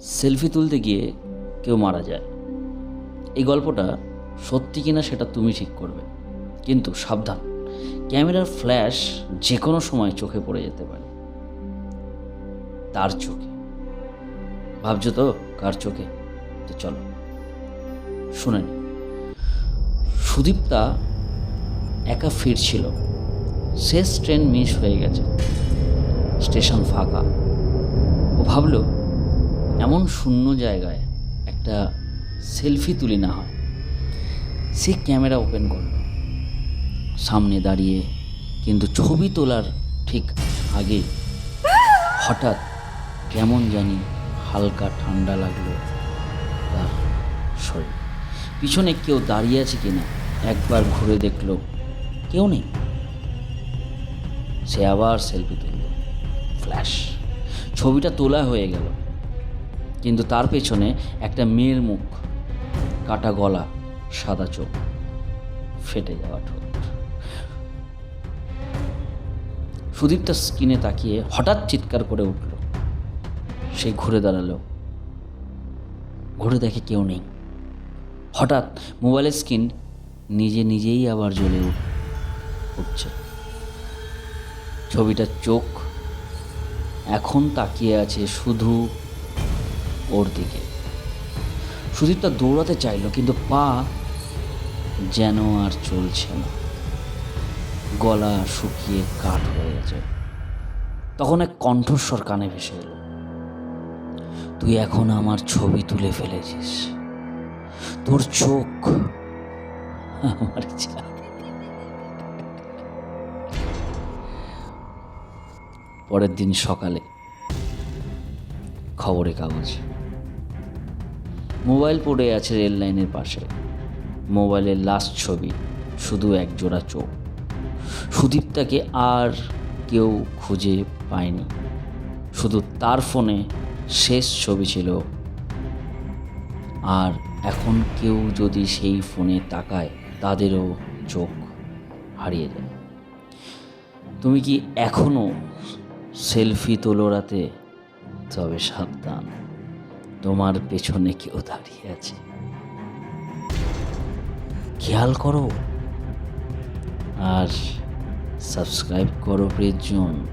Selfie তুলতে গিয়ে কেউ মারা যায়। এই গল্পটা সত্যি কিনা সেটা তুমি ঠিক করবে। কিন্তু সাবধান, ক্যামেরার ফ্ল্যাশ যে কোনো সময় চোখে পড়ে যেতে পারে। তার চোখে। ভাবছ তো কার চোখে? তো চলো, শুনে নি সুদীপ্তা একা ফিরছিল। শেষ ট্রেন মিস হয়ে গেছে। স্টেশন ফাঁকা। ও ভাবলো এমন শূন্য জায়গায় একটা সেলফি তুলি না হয়। সে ক্যামেরা ওপেন করল। সামনে দাঁড়িয়ে কিন্তু ছবি তোলার ঠিক আগে হঠাৎ কেমন জানি হালকা ঠান্ডা লাগল তার শরীর। পিছনে কেউ দাঁড়িয়ে আছে কিনা একবার ঘুরে দেখল কেউ নেই। সে আবার সেলফি তুলল। ফ্ল্যাশ। ছবিটা তোলা হয়ে গেল। কিন্তু তার পেছনে একটা মেয়ের মুখ, কাটা গলা, সাদা চোখ ফেটে যাওয়া ঠোঁট। সুদীপ তার স্কিনে তাকিয়ে হঠাৎ চিৎকার করে উঠল। সে ঘুরে দাঁড়াল। ঘুরে দেখে কেউ নেই। হঠাৎ মোবাইলের স্ক্রিন নিজে নিজেই আবার জ্বলে উঠছে। ছবিটার চোখ এখন তাকিয়ে আছে শুধু ওর দিকে। সুদীপটা দৌড়াতে চাইলো, কিন্তু পা যেন আর চলছে না। গলা শুকিয়ে কাঠ হয়ে গেছে। তখন এক কণ্ঠস্বর কানে ভেসে এলো। তুই এখন আমার ছবি তুলে ফেলেছিস। তোর চোখ আমার পরের দিন সকালে খবরে কাগজ। মোবাইল পড়ে আছে রেল লাইনের পাশে। মোবাইলের লাস্ট ছবি, শুধু এক জোড়া চোখ। সুদীপ্তাকে আর কেউ খুঁজে পায়নি। শুধু তার ফোনে শেষ ছবি ছিল। আর এখন কেউ যদি সেই ফোনে তাকায়, তাদেরও চোখ হারিয়ে যায়। তুমি কি এখনও সেলফি তোলো রাতে? তবে সাবধান। তোমার পেছনে কেউ দাঁড়িয়ে আছে। খেয়াল করো। আর সাবস্ক্রাইব করো প্রিয়জন।